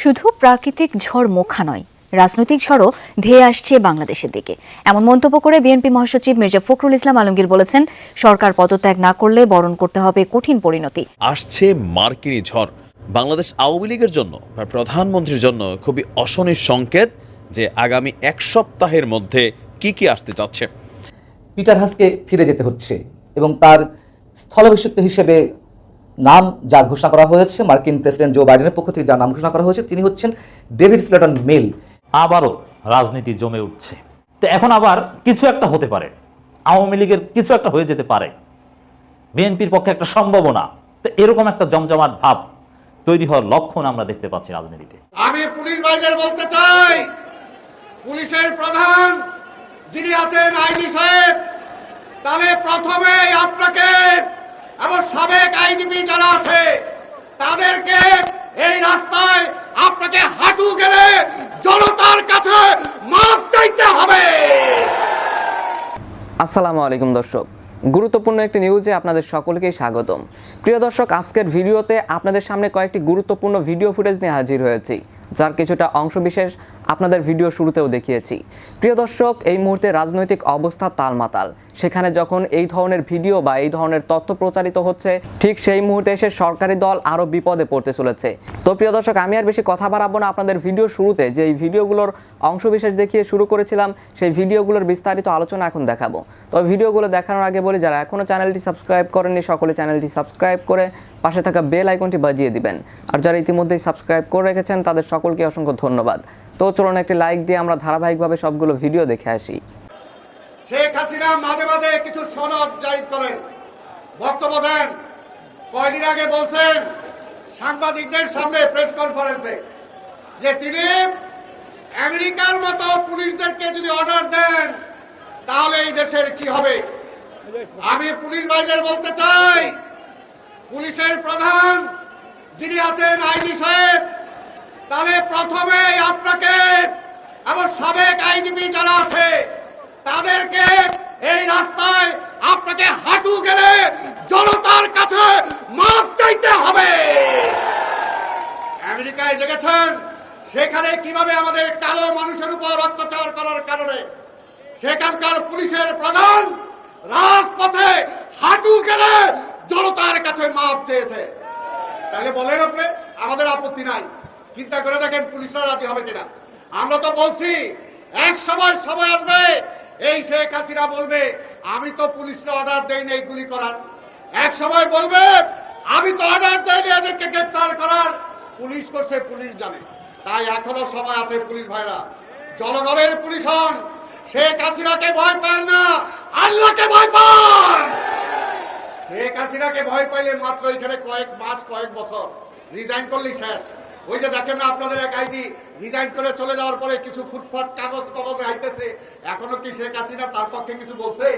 শুধু প্রাকৃতিক ঝড় মোখা নয় রাজনৈতিক ঝড়ও ধেয়ে আসছে বাংলাদেশের দিকে। এমন মন্তব্য করে বিএনপি মহাসচিব মির্জা ফখরুল ইসলাম আলমগীর বলেছেন সরকার পদত্যাগ না করলে বরণ করতে হবে কঠিন পরিণতি। আসছে মার্কিনী ঝড়। বাংলাদেশ আওয়ামী লীগের জন্য বা প্রধানমন্ত্রীর জন্য খুবই অশনির সংকেত যে আগামী এক সপ্তাহের মধ্যে কি কি আসতে যাচ্ছে পিটার হাসকে ফিরে যেতে হচ্ছে এবং তার স্থলাভিষিক্ত হিসেবে নাম যা ঘোষণা করা হয়েছে মার্কিন প্রেসিডেন্ট জো বাইডেনের পক্ষ থেকে যার নাম ঘোষণা করা হয়েছে তিনি হচ্ছেন ডেভিড স্লেটন মেল। আবারও রাজনীতি জমে উঠছে। তো এখন আবার কিছু একটা হতে পারে। আওয়ামী লীগের কিছু একটা হয়ে যেতে পারে। বিএনপির পক্ষে একটা সম্ভাবনা। তো এরকম একটা জমজমাট ভাব তৈরি হওয়ার লক্ষণ আমরা দেখতে পাচ্ছি রাজনীতিতে। আমি পুলিশ ভাইদের বলতে চাই পুলিশের প্রধান যিনি আছেন আইনি সাহেব তাহলে প্রথমে আপনাকে এবং সাবেক আইনজীবী যারা আছে, তাদেরকে এই রাস্তায় আপনাকে হাঁটু গেলে জনতার কাছে মাপ চাইতে হবে। আসসালামু আলাইকুম দর্শক। গুরুত্বপূর্ণ একটি নিউজে আপনাদের সকলকেই স্বাগতম। প্রিয় দর্শক, আজকের ভিডিওতে আপনাদের সামনে কয়েকটি গুরুত্বপূর্ণ ভিডিও ফুটেজ নিয়ে হাজির হয়েছি। যার কিছুটা অংশবিশেষ আপনাদের ভিডিও শুরুতেও দেখিয়েছি। প্রিয় দর্শক, এই মুহূর্তে রাজনৈতিক অবস্থা তালমাতাল। সেখানে যখন এই ধরনের ভিডিও বা এই ধরনের তথ্য প্রচারিত হচ্ছে, ঠিক সেই মুহূর্তে এসে সরকারি দল আরও বিপদে পড়তে চলেছে। তো প্রিয় দর্শক, আমি আর বেশি কথা বাড়াবো না। আপনাদের ভিডিও শুরুতে যে এই ভিডিওগুলোর অংশবিশেষ দেখিয়ে শুরু করেছিলাম, সেই ভিডিওগুলোর বিস্তারিত আলোচনা এখন দেখাবো। তবে ভিডিওগুলো দেখানোর আগে বলি, যারা এখনও চ্যানেলটি সাবস্ক্রাইব করেননি, সকলে চ্যানেলটি সাবস্ক্রাইব করে পাশে থাকা বেল আইকনটি বাজিয়ে দিবেন। আর যারা ইতিমধ্যেই সাবস্ক্রাইব করে রেখেছেন, তাদের সকলকে অসংখ্য ধন্যবাদ। তো চলুন একটি লাইক দিয়ে আমরা ধারাবাহিকভাবে সবগুলো ভিডিও দেখে আসি। শেখ হাসিনা মাঝে মাঝে কিছু সনদ জারি করেন। বক্তব্য দেন। কয়দিন আগে বলছেন, সাংবাদিকদের সামনে প্রেস কনফারেন্সে যে তিনি আমেরিকার মতো পুলিশদেরকে যদি অর্ডার দেন, তাহলে এই দেশের কি হবে? আমি পুলিশ ভাইদের বলতে চাই, পুলিশের প্রধান যিনি আছেন আইনি সাহেব তাহলে প্রথমে আপনাকে এবং সাবেক আইনজীবী যারা আছে, তাদেরকে এই রাস্তায় আপনাকে হাঁটু গেলে জনতার কাছে মাপ চাইতে হবে। আমেরিকায় দেখেছেন? সেখানে কীভাবে আমাদের কালো মানুষের উপর অত্যাচার করার কারণে সেখানকার পুলিশের প্রধান রাজপথে হাঁটু গেলে জনতার কাছে মাপ চেয়েছে। তাহলে বলেন আপনি, আমাদের আপত্তি নাই। চিন্তা করে দেখেন পুলিশরা রাজি হবে কিনা। আমরা তো বলছি, এক সময় সময় আসবে, এই শেখ হাসিনা বলবে, আমি তো পুলিশরা অর্ডার দেইনি এইগুলি করার। এক সময় বলবে, আমি তো অর্ডার দেইনি এদেরকে গ্রেপ্তার করার। পুলিশ করছে, পুলিশ জানে। তাই এখনও সময় আছে পুলিশ ভাইরা। জনগণের পুলিশ হন। শেখ হাসিনাকে ভয় পান না, আল্লাহকে ভয় পান। শেখ হাসিনাকে ভয় পাইলে মাত্র এখানে কয়েক মাস, কয়েক বছর। রিজাইন করলেই শেষ। ওই যে দেখেন না আপনাদের এক আইজি রিজাইন করে চলে যাওয়ার পরে কিছু ফুটফাট কাগজ কাগজে আইতেছে। এখনও কি শেখ হাসিনা তার পক্ষে কিছু বলছে?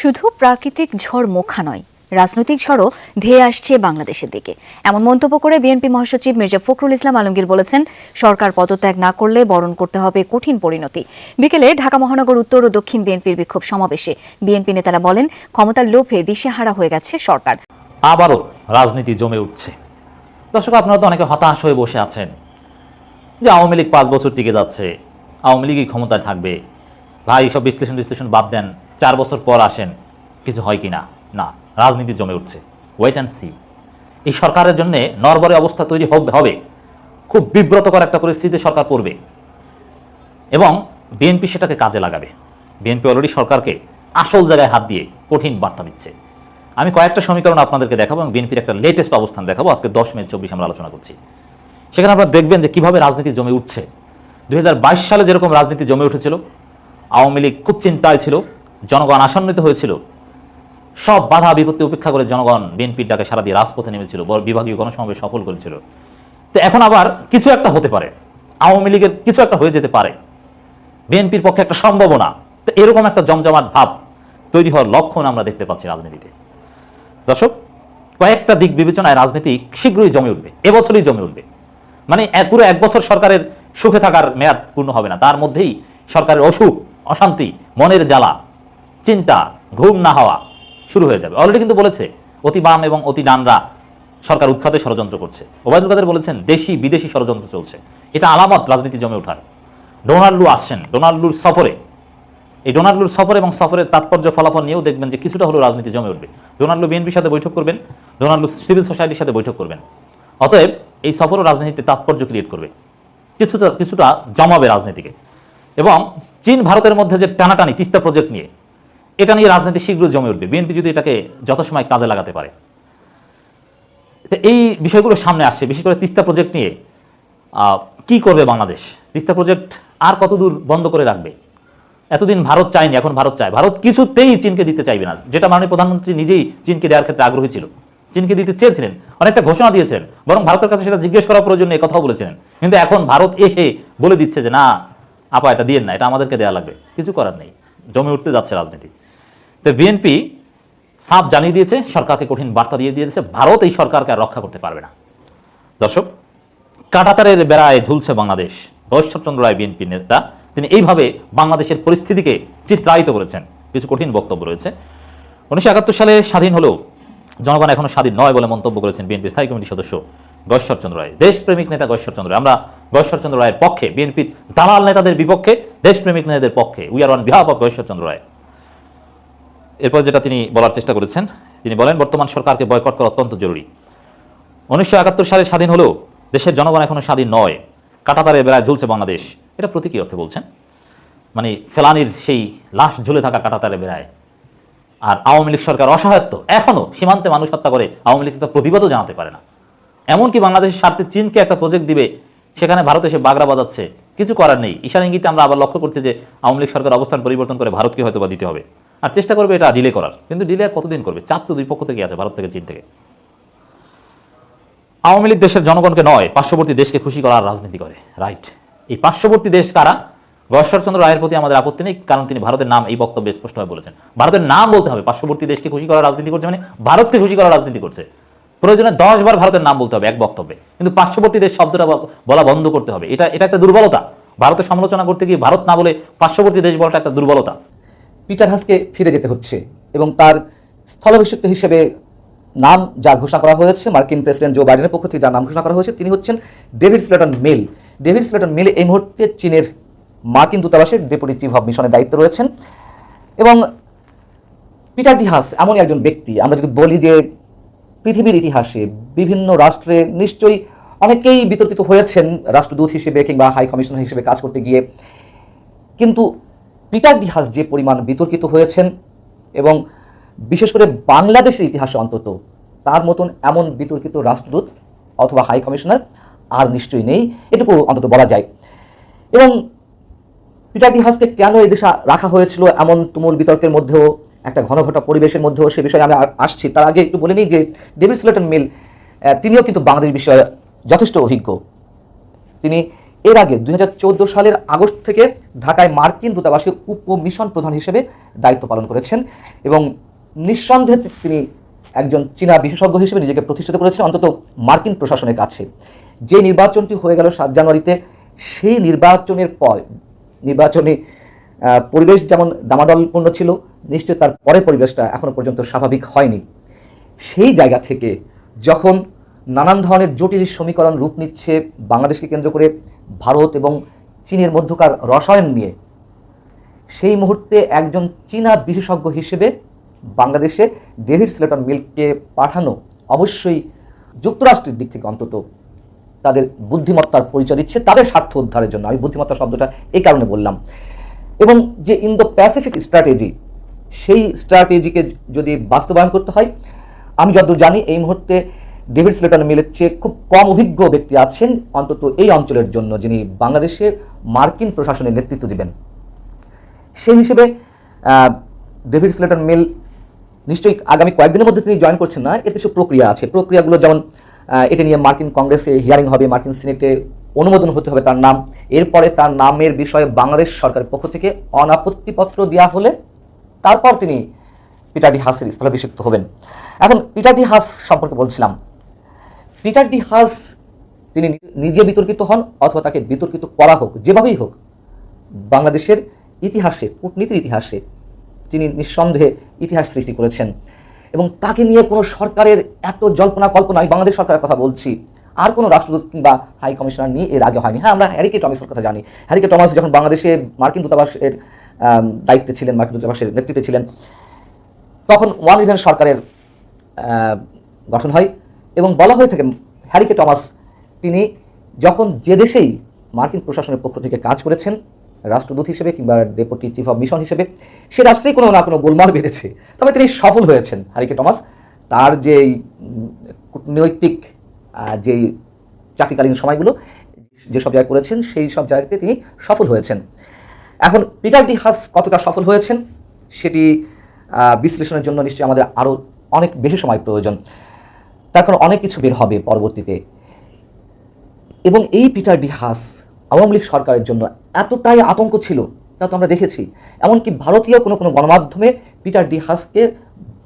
শুধু প্রাকৃতিক ঝড় মোখা নয় রাজনৈতিক ঝড়ও ধেয়ে আসছে বাংলাদেশের দিকে। এমন মন্তব্য করে বিএনপি মহাসচিব মির্জা ফখরুল ইসলাম আলমগীর বলেছেন সরকার পদত্যাগ না করলে বরণ করতে হবে কঠিন পরিণতি। বিকেলে ঢাকা মহানগর উত্তর ও দক্ষিণ বিএনপির বিক্ষোভ সমাবেশে বিএনপি নেতারা বলেন ক্ষমতার লোভে দিশেহারা হয়ে গেছে সরকার। আবারও রাজনীতি জমে উঠছে। দর্শক, আপনারা তো অনেকে হতাশ হয়ে বসে আছেন যে আওয়ামী লীগ পাঁচ বছর টিকে যাচ্ছে, আওয়ামী লীগই ক্ষমতায় থাকবে। ভাই, সব বিশ্লেষণ বিশ্লেষণ বাদ দেন, চার বছর পর আসেন, কিছু হয় কি না না রাজনীতি জমে উঠছে। ওয়েট অ্যান্ড সি এই সরকারের জন্য নরবরে অবস্থা তৈরি হবে খুব বিব্রতকর একটা পরিস্থিতিতে সরকার পড়বে। এবং বিএনপি সেটাকে কাজে লাগাবে। বিএনপি অলরেডি সরকারকে আসল জায়গায় হাত দিয়ে কঠিন বার্তা দিচ্ছে। আমি কয়েকটা সমীকরণ আপনাদেরকে দেখাবো এবং বিএনপির একটা লেটেস্ট অবস্থান দেখাবো। আজকে দশ মে চব্বিশ আমরা আলোচনা করছি। সেখানে আপনারা দেখবেন যে কীভাবে রাজনীতি জমে উঠছে। দু হাজার বাইশ সালে যেরকম রাজনীতি জমে উঠেছিল, আওয়ামী লীগ খুব চিন্তায় ছিল, জনগণ আসান্বিত হয়েছিল। সব বাধা বিপত্তি উপেক্ষা করে জনগণ বিএনপির ডাকে সারা দিয়ে রাজপথে নেমেছিল বিভাগীয় গণসমাবেশ সফল করেছিল। তো এখন আবার কিছু একটা হতে পারে। আওয়ামী লীগের কিছু একটা হয়ে যেতে পারে। বিএনপির পক্ষে একটা সম্ভাবনা। তো এরকম একটা জমজমাট ভাব তৈরি হওয়ার লক্ষণ আমরা দেখতে পাচ্ছি রাজনীতিতে। দর্শক, কয়েকটা দিক বিবেচনায় রাজনীতি শীঘ্রই জমে উঠবে, এবছরই জমে উঠবে। মানে পুরো এক বছর সরকারের সুখে থাকার মেয়াদ পূর্ণ হবে না, তার মধ্যেই সরকারের অসুখ, অশান্তি, মনের জ্বালা, চিন্তা, ঘুম না হওয়া শুরু হয়ে যাবে। অলরেডি কিন্তু বলেছে, অতি বাম এবং অতি ডানরা সরকার উৎখাতে ষড়যন্ত্র করছে। ওবায়দুল কাদের বলেছেন, দেশি, বিদেশি ষড়যন্ত্র চলছে। এটা আলামত রাজনীতি জমে ওঠার। ডোনাল্ডু আসছেন, ডোনাল্ডুর সফরে। এই ডোনাল্ডুর সফর এবং সফরের তাৎপর্য ফলাফল নিয়েও দেখবেন যে কিছুটা হলেও রাজনীতি জমে উঠবে। ডোনাল্ডু বিএনপির সাথে বৈঠক করবেন ডোনাল্ডু সিভিল সোসাইটির সাথে বৈঠক করবেন। অতএব এই সফরও রাজনীতিতে তাৎপর্য ক্রিয়েট করবে। কিছুটা কিছুটা জমাবে রাজনীতিকে। এবং চীন ভারতের মধ্যে যে টানাটানি, তিস্তা প্রজেক্ট নিয়ে, এটা নিয়ে রাজনীতি শীঘ্র জমে উঠবে। বিএনপি যদি এটাকে যথাসময় কাজে লাগাতে পারে। এই বিষয়গুলো সামনে আসছে। বিশেষ করে তিস্তা প্রজেক্ট নিয়ে কি করবে বাংলাদেশ? তিস্তা প্রজেক্ট আর কতদূর বন্ধ করে রাখবে? এতদিন ভারত চায়নি, এখন ভারত চায়। ভারত কিছুতেই চীনকে দিতে চাইবে না। যেটা মাননীয় প্রধানমন্ত্রী নিজেই চীনকে দেওয়ার ক্ষেত্রে আগ্রহী ছিল চীনকে দিতে চেয়েছিলেন, অনেকটা ঘোষণা দিয়েছিলেন, বরং ভারতের কাছে সেটা জিজ্ঞেস করার প্রয়োজন কথাও বলেছিলেন। কিন্তু এখন ভারত এসে বলে দিচ্ছে যে, না, আপা, এটা দিয়েন না, এটা আমাদেরকে দেওয়া লাগবে। কিছু করার নেই, জমে উঠতে যাচ্ছে রাজনীতি। তো বিএনপি সাপ জানিয়ে দিয়েছে, সরকারকে কঠিন বার্তা দিয়ে দিয়েছে, ভারত এই সরকারকে আর রক্ষা করতে পারবে না। দর্শক, কাটাতারের বেড়ায় ঝুলছে বাংলাদেশ। ঈশ্বরচন্দ্র রায় বিএনপি নেতা তিনি এইভাবে বাংলাদেশের পরিস্থিতিকে চিত্রায়িত করেছেন। কিছু কঠিন বক্তব্য রয়েছে। উনিশশো একাত্তর সালে স্বাধীন হলেও জনগণ এখনও স্বাধীন নয় বলে মন্তব্য করেছেন বিএনপি স্থায়ী কমিটির সদস্য গশ্বরচন্দ্র রায়। দেশপ্রেমিক নেতা গশ্বরচন্দ্র রায়। আমরা গশ্বরচন্দ্র রায়ের পক্ষে, বিএনপির দালাল নেতাদের বিপক্ষে, দেশপ্রেমিক নেতাদের পক্ষে we are on behalf of Gayeshwarchandra Roy. এরপর যেটা তিনি বলার চেষ্টা করেছেন, তিনি বলেন, বর্তমান সরকারকে বয়কট করা অত্যন্ত জরুরি। উনিশশো একাত্তর সালে স্বাধীন হলেও দেশের জনগণ এখনও স্বাধীন নয়। কাটাতারে বেড়ায় ঝুলছে বাংলাদেশ। এটা প্রতীকী অর্থে বলছেন। মানে ফেলানির সেই লাশ ঝুলে থাকা কাটাতারে বেড়ায়। আর আওয়ামী লীগ সরকার অসহায়ত্ব এখনও সীমান্তে মানুষ হত্যা করে, আওয়ামী লীগ তো প্রতিবাদও জানাতে পারে না। এমনকি বাংলাদেশের স্বার্থে চীনকে একটা প্রজেক্ট দিবে, সেখানে ভারত এসে বাগড়া বাজাচ্ছে। কিছু করার নেই। ঈশান ইঙ্গিতে আমরা আবার লক্ষ্য করছি যে আওয়ামী লীগ সরকার অবস্থান পরিবর্তন করে ভারতকে হয়তো বা দিতে হবে। আর চেষ্টা করবে এটা ডিলে করার। কিন্তু ডিলে কতদিন করবে? চাপ তো দুই পক্ষ থেকে আছে, ভারত থেকে চীন থেকে। আওয়ামী লীগ দেশের জনগণকে নয়, পার্শ্ববর্তী দেশকে খুশি করার রাজনীতি করে। রাইট এই পার্শ্ববর্তী দেশ কারা? গশ্বরচন্দ্র রায়ের প্রতি আমাদের আপত্তি নেই, কারণ তিনি ভারতের নাম এই বক্তব্যে স্পষ্টভাবে বলেছেন। ভারতের নাম বলতে হবে, পার্শ্ববর্তী দেশকে খুশি করার রাজনীতি করছে মানে ভারতকে খুশি করার রাজনীতি করছে। প্রয়োজনে দশ বার ভারতের নাম বলতে হবে এক বক্তব্যে। কিন্তু পার্শ্ববর্তী দেশ শব্দটা বলা বন্ধ করতে হবে। এটা এটা একটা দুর্বলতা। ভারতের সমালোচনা করতে গিয়ে ভারত না বলে পার্শ্ববর্তী দেশ বলাটা একটা দুর্বলতা। পিটার হাসকে ফিরে যেতে হচ্ছে এবং তার স্থলাভিষিক্ত হিসেবে নাম যা ঘোষণা করা হয়েছে, মার্কিন প্রেসিডেন্ট জো বাইডেনের পক্ষ থেকে যার নাম ঘোষণা করা হয়েছে, তিনি হচ্ছেন David Slayton Mel. David Slayton Mel এই মুহূর্তে চীনের মার্কিন দূতাবাসের ডেপুটি চিফ অফ মিশনের দায়িত্বে রয়েছেন এবং পিটার ডিহাস এমনই একজন ব্যক্তি। আমরা যদি বলি যে পৃথিবীর ইতিহাসে বিভিন্ন রাষ্ট্রে নিশ্চয়ই অনেকেই বিতর্কিত হয়েছেন রাষ্ট্রদূত হিসেবে কিংবা হাই কমিশনার হিসেবে কাজ করতে গিয়ে। কিন্তু পিটার ডিহাস যে পরিমাণ বিতর্কিত হয়েছেন এবং বিশেষ করে বাংলাদেশের ইতিহাসে অন্তত তার মতন এমন বিতর্কিত রাষ্ট্রদূত অথবা হাই কমিশনার আর নিশ্চয়ই নেই, এটুকু অন্তত বলা যায়। এবং পিটার ডিহাসকে কেন এই দেশে রাখা হয়েছিল এমন তুমুল বিতর্কের মধ্যেও, একটা ঘনঘটা পরিবেশের মধ্যেও সে বিষয়ে আমি আসছি। তার আগে একটু বলে নিই যে ডেভিড স্লেটন মিল তিনিও কিন্তু বাংলাদেশ বিষয়ে যথেষ্ট অভিজ্ঞ। তিনি এর আগে দু হাজার চৌদ্দ সালের আগস্ট থেকে ঢাকায় মার্কিন দূতাবাসে উপ মিশন প্রধান হিসেবে দায়িত্ব পালন করেছেন এবং নিঃসন্দেহে তিনি একজন চীনা বিশেষজ্ঞ হিসেবে নিজেকে প্রতিষ্ঠিত করেছেন, অন্তত মার্কিন প্রশাসনের কাছে। যে নির্বাচনটি হয়ে গেল সাত জানুয়ারিতে, সেই নির্বাচনের পর, নির্বাচনী পরিবেশ যেমন ডামাডলপূর্ণ ছিল, নিশ্চয়ই তার পরের পরিবেশটা এখনও পর্যন্ত স্বাভাবিক হয়নি। সেই জায়গা থেকে যখন নানান ধরনের জটিল সমীকরণ রূপ নিচ্ছে, বাংলাদেশকে কেন্দ্র করে ভারত এবং চীনের মধ্যকার রসায়ন নিয়ে, সেই মুহূর্তে একজন চীনা বিশেষজ্ঞ হিসেবে বাংলাদেশে ডেভিড স্লেটন মিলকে পাঠানো অবশ্যই যুক্তরাষ্ট্রের দিক থেকে অন্তত তাদের বুদ্ধিমত্তার পরিচয় দিচ্ছে, তাদের স্বার্থ উদ্ধারের জন্য। আমি বুদ্ধিমত্তা শব্দটা এই কারণে বললাম। এবং যে ইন্দো প্যাসিফিক স্ট্র্যাটেজি, সেই স্ট্র্যাটেজিকে যদি বাস্তবায়ন করতে হয়, আমি যতদূর জানি এই মুহূর্তে ডেভিড স্লেটন মিলের চেয়ে খুব কম অভিজ্ঞ ব্যক্তি আছেন অন্তত এই অঞ্চলের জন্য, যিনি বাংলাদেশে মার্কিন প্রশাসনের নেতৃত্ব দিবেন। সেই হিসেবে ডেভিড স্লেটন মিল নিশ্চয়ই আগামী কয়েকদিনের মধ্যে তিনি জয়েন করছেন না, এতে কিছু প্রক্রিয়া আছে। প্রক্রিয়াগুলো যেমন এটা নিয়ে মার্কিন কংগ্রেসে হিয়ারিং হবে, মার্কিন সিনেটে অনুমোদন হতে হবে তার নাম। এরপরে তার নামের বিষয়ে বাংলাদেশ সরকারের পক্ষ থেকে অনাপত্তিপত্র দেওয়া হলে তারপর তিনি পিটার ডি হাসের স্থলাভিষিক্ত হবেন। এখন পিটার ডি হাস সম্পর্কে বলছিলাম। পিটার ডি হাস তিনি নিজে বিতর্কিত হন অথবা তাকে বিতর্কিত করা হোক, যেভাবেই হোক, বাংলাদেশের ইতিহাসে, কূটনীতির ইতিহাসে তিনি নিঃসন্দেহে ইতিহাস সৃষ্টি করেছেন। এবং তাকে নিয়ে কোনো সরকারের এত জল্পনা কল্পনা, আমি বাংলাদেশ সরকারের কথা বলছি, আর কোনো রাষ্ট্রদূত কিংবা হাই কমিশনার নিয়ে এর আগে হয়নি। হ্যাঁ আমরা হ্যারিকে টমাসের কথা জানি। হ্যারিকে টমাস যখন বাংলাদেশে মার্কিন দূতাবাসের দায়িত্বে ছিলেন, মার্কিন দূতাবাসের নেতৃত্বে ছিলেন, তখন ওয়ান ইভেন সরকারের গঠন হয় এবং বলা হয়ে থাকে হ্যারিকে টমাস, তিনি যখন যে দেশেই মার্কিন প্রশাসনের পক্ষ থেকে কাজ করেছেন রাষ্ট্রদূত হিসেবে কিংবা ডেপুটি চিফ অফ মিশন হিসেবে সে রাষ্ট্রেই কোনো না কোনো গোলমাল বেঁধেছে। তবে তিনি সফল হয়েছেন হ্যারিকে টমাস। তার উম, কূটনৈতিক যেই চাকরিকালীন সময়গুলো যেসব জায়গায় করেছেন সেই সব জায়গাতে তিনি সফল হয়েছেন। এখন পিটার ডি হাস কতটা সফল হয়েছেন সেটি বিশ্লেষণের জন্য নিশ্চয়ই আমাদের আরও অনেক বেশি সময় প্রয়োজন। তার কারণ অনেক কিছু বের হবে পরবর্তীতে। এবং এই Peter D Haas Awami League সরকারের জন্য এতটাই আতঙ্ক ছিল, তা তো আমরা দেখেছি। এমনকি ভারতীয় কোনো কোনো গণমাধ্যমে পিটার ডি হাসকে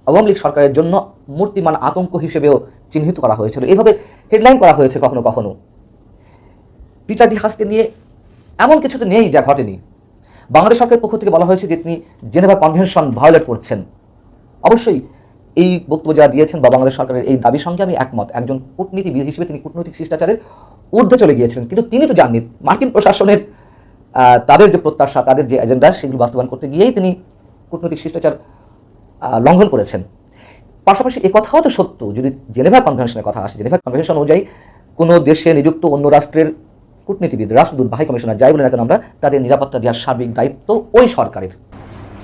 আওয়ামী লীগ সরকারের জন্য মূর্তিমান আতঙ্ক হিসেবেও চিহ্নিত করা হয়েছিল। এভাবে হেডলাইন করা হয়েছে কখনো কখনো। পিটার ডি হাসকে নিয়ে এমন কিছু তো নেই যা ঘটেনি। বাংলাদেশ সরকারের পক্ষ থেকে বলা হয়েছে যে তিনি জেনেভা কনভেনশন ভায়োলেট করছেন। অবশ্যই এই বক্তব্য যারা দিয়েছেন বা বাংলাদেশ সরকারের এই দাবির সঙ্গে আমি একমত। একজন কূটনীতিবিদ হিসেবে তিনি কূটনৈতিক শিষ্টাচারের ঊর্ধ্বে চলে গিয়েছিলেন। কিন্তু তিনি তো জাননি মার্কিন প্রশাসনের তাদের যে প্রত্যাশা, তাদের যে এজেন্ডা, সেগুলো বাস্তবায়ন করতে গিয়েই তিনি কূটনৈতিক শিষ্টাচার লঙ্ঘন করেছেন। পাশাপাশি এ কথাও তো সত্য, যদি জেনেভা কনভেনশনের কথা আসে, জেনেভা কনভেনশন অনুযায়ী কোনো দেশে নিযুক্ত অন্য রাষ্ট্রের কূটনীতিবিদ, রাষ্ট্রদূত, বাহি কমিশনার, যাই বলে না কেন আমরা, তাদের নিরাপত্তা দেওয়ার সার্বিক দায়িত্ব ওই সরকারের।